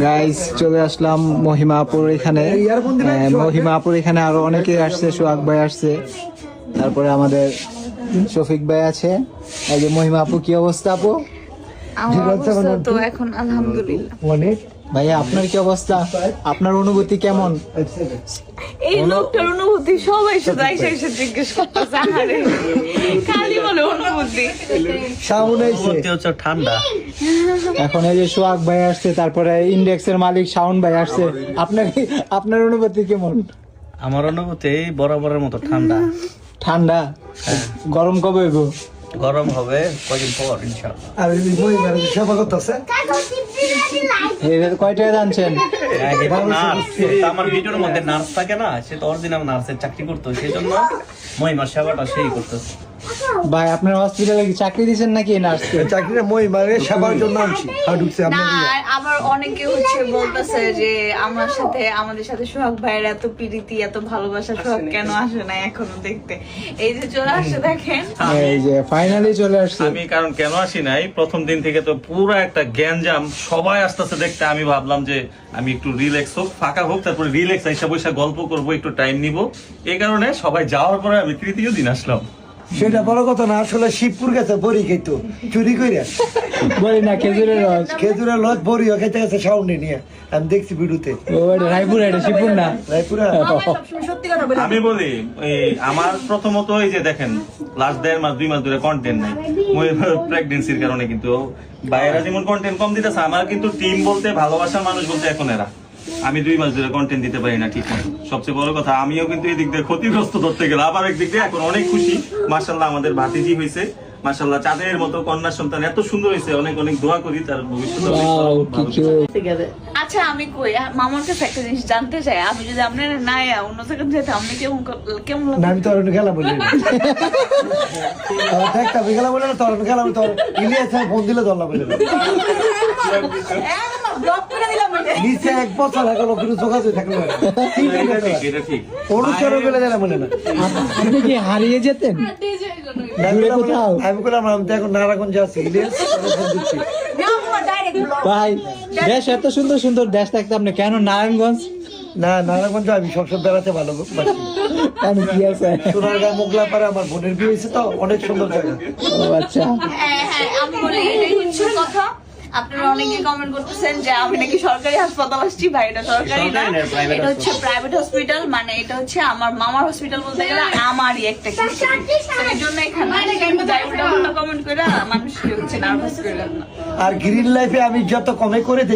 Guys চলে আসলাম মহিমাপুর এখানে। আহ, মহিমাপুর এখানে আরও অনেকে আসছে সোহাগ ভাই আসছে। তারপরে আমাদের শফিক ভাই আছে। এই যে মহিমা আপু কি অবস্থা আপু? তো এখন আলহামদুলিল্লাহ। ভাইয়া আপনার কি অবস্থা? আপনার অনুভূতি কেমন? এই লোকটার অনুভূতি সবাই শুধু আইসা এসে জিজ্ঞেস করতেছে আরে খালি বলে অনুভূতি? হচ্ছে ঠান্ডা। এখন এই যে সোহাগ ভাই আসছে তারপরে ইন্ডেক্সের মালিক শাওন ভাই আসছে। আপনার কি- আপনার অনুভূতি কেমন? আমার অনুভূতি বরাবরের মতো ঠান্ডা। ঠান্ডা? গরম কবে গরম হবে কদিন পর ইনশাআল্লাহ। আর এই মহিলার সেবা করতেছে? এর কয় টাকা জানছেন? হ্যাঁ, নার্স। আমার ভিডিওর মধ্যে নার্স থাকে না সে তো অরিজিনাল নার্সের চাকরি করতো সেই জন্য মহিমার সেবাটা সেই করতেছে ভাই আপনার হসপিটালে কি চাকরি দিচ্ছেন নাকি নার্সকে চাকরিটা মহিমারে সেবার জন্য আনছি। আর ঢুকছে না আপনার আবার অনেকে হচ্ছে বলতেছে যে আমার সাথে আমাদের সাথে সোহাগ ভাইয়ের এত প্রীতি এত ভালোবাসা সোহাগ কেন আসে না এখনও দেখতে? এই যে চলে আসে দেখেন। এই যে ফাইনালি চলে আসছে। আমি কারণ কেন আসি নাই? প্রথম দিন থেকে তো পুরো একটা গ্যাঞ্জাম সবাই আসতেছে দেখতে। আমি ভাবলাম যে আমি একটু রিল্যাক্স হোক ফাঁকা হোক তারপরে রিল্যাক্স এসে বসে গল্প করব একটু টাইম নিব। এই কারণে সবাই যাওয়ার পরে আমি তৃতীয় দিন আসলাম। সেটা বড় কথা না আসলে শিবপুর গেছে বড়ি খেতো চুরি করে বলি না খেজুরের রস। খেজুরের বড়িও খেতে গেছে সাউন্ডে নিয়ে। আমি দেখছি ভিডিওতে। রায়পুর এটা শিবপুর না? রায়পুরা? আমি বলি আমার প্রথমত এই যে দেখেন লাস্ট দেড় মাস দুই মাস ধরে কন্টেন্ট নাই। প্রেগনেন্সির কারণে কিন্তু বাইরে যেমন কন্টেন্ট কম দিতেছে আমার কিন্তু টিম বলতে ভালোবাসার মানুষ বলতে এখন এরা। আমি দুই মাস ধরে কন্টেন্ট দিতে পারি না ঠিক মতো। সবচেয়ে বড় কথা আমিও কিন্তু এই দিক দিয়ে ক্ষতিগ্রস্ত ধরতে গেলে আবার একদিক দিয়ে এখন অনেক খুশি। মার্শাল্লাহ আমাদের ভাতিজি হয়েছে। মার্শাল্লাহ চাঁদের মতো কন্যা সন্তান এত সুন্দর হয়েছে। অনেক অনেক দোয়া করি তার ভবিষ্যৎ। আচ্ছা আমি কই মামার কাছে একটা জিনিস জানতে চাই। আমি যদি আপনার না অন্য জায়গায় যেতে আপনি কেমন কেমন বলি। দেখ আমি বলে না তোর ইলিয়াস ফোন দিলে ধরলাম। বলে না। নিচে এক বছর এখন কোনো যোগাযোগ থাকল না আপনি কি হারিয়ে যেতেন আমি কোথাও? আমি বললাম আমি এখন আছি ভাই দেশ এত সুন্দর সুন্দর দেশ থাকতে আপনি কেন নারায়ণগঞ্জ না নারায়ণগঞ্জ আমি সবসময় বেড়াতে ভালোবাসি আমি কি আছে সোনারগাঁ মোগলা পাড়ে আমার বোনের বিয়ে হয়েছে তো অনেক সুন্দর জায়গা ও আচ্ছা হ্যাঁ হ্যাঁ আমি বলি এটাই হচ্ছে কথা আপনারা অনেকে কমেন্ট করতেছেন যে আমি নাকি সরকারি হাসপাতাল আসছি ভাই এটা সরকারি না এটা হচ্ছে প্রাইভেট হসপিটাল মানে এটা হচ্ছে আমার মামার হসপিটাল বলতে গেলে আমারই একটা কিছু এই জন্য এখানে কমেন্ট করে মানুষকে হচ্ছে নার্ভাস করে না। আর গ্রিন লাইফে আমি যত কমে করে দেখি